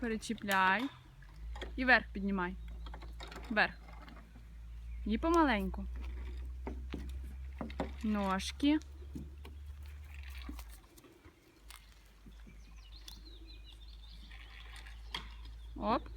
перечіпляй. І вверх піднімай. Вверх. І помаленьку. Ножки. Оп.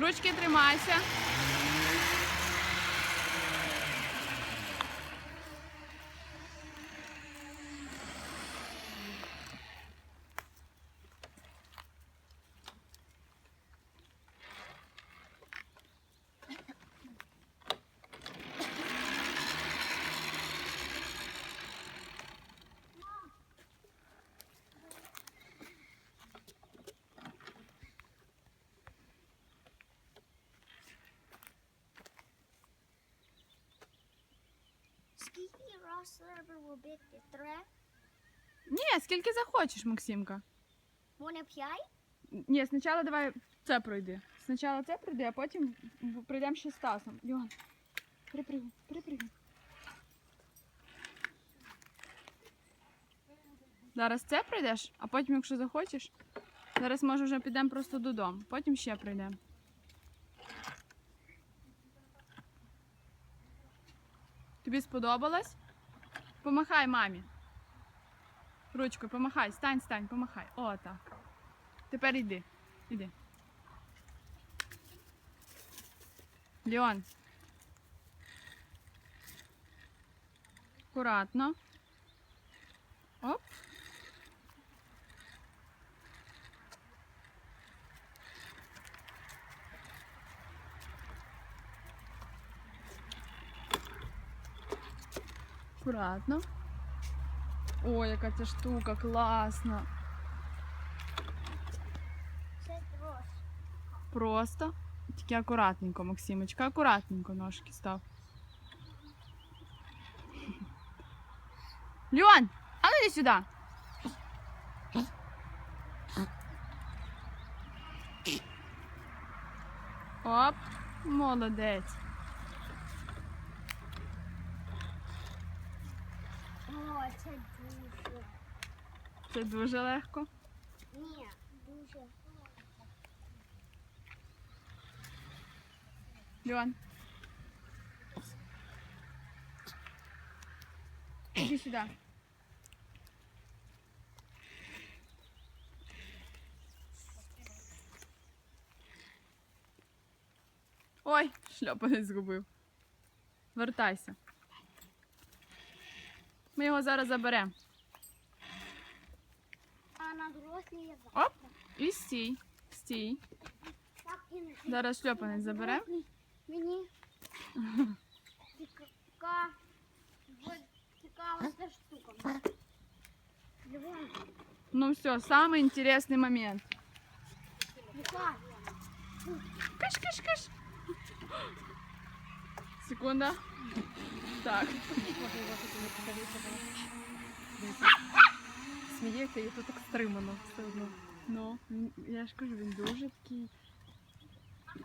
Ручки тримайся. Три? Ні, скільки захочеш, Максимка. Вони п'ять? Ні, спочатку давай це пройди. Спочатку це пройди, а потім в- пройдемо ще з Стасом. Льон, припригуй, припригуй. Зараз це пройдеш, а потім, якщо захочеш, зараз може вже підемо просто додому. Потім ще пройдемо. Тобі сподобалось? Помахай мамі. Ручкою помахай, стань, стань, помахай. О, так. Тепер йди. Іди. Леон. Акуратно. Оп. Акуратно. Ой, ця штука трос. Просто. Тільки акуратненько, Максимочка, акуратненько ножки став. Льон, а ну іди сюди. Оп, молодець. О, це дуже. Це дуже легко. Ні, дуже. Льон. Іди сюди. Ой, шльопанець згубив. Вертайся. Ми його зараз заберемо. А на дорослі є Оп. І стій. Стій. Так, і на Зараз шльопанець заберемо. дорослі Мені така вот цікава ця штука. Львон, Ну все, самый интересный момент. яка? Киш-киш-киш. Секунда. Так. Сміється і тут так стримано все одно. Ну, він- я ж кажу, він дуже такий